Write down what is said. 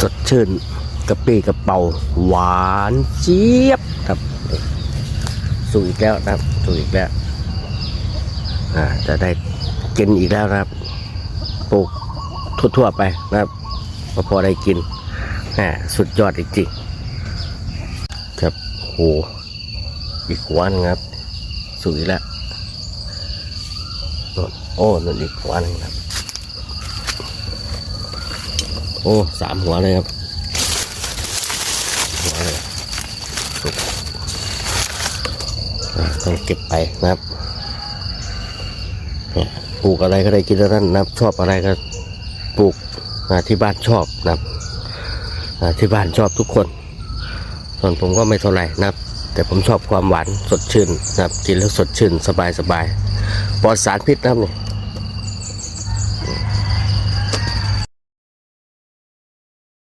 สดชื่นกระปี้กระเป๋าหวานเจี๊ยบครับสูอีกแล้วนะครับสูอีกแล้วอ่าจะได้กินอีกแล้วนะครับปลูกทั่วๆไปนะครับก็พอได้กินอ่าสุดยอดจริงๆครับโหอีกหัวนึงครับสูอีกแล้วโน่นโอ้นั่นอีกหัวนึงครับ โอ้สามหัวเลยครับ หัวเลยต้องเก็บไปนะครับปลูกอะไรก็ได้กินแล้วนั่นนะครับชอบอะไรก็ปลูกที่บ้านชอบนะครับที่บ้านชอบทุกคน ส่วนผมก็ไม่เท่าไหร่นะครับ แต่ผมชอบความหวานสดชื่นนะครับกินแล้วสดชื่นสบายสบายปลอดสารพิษนะครับเนี่ย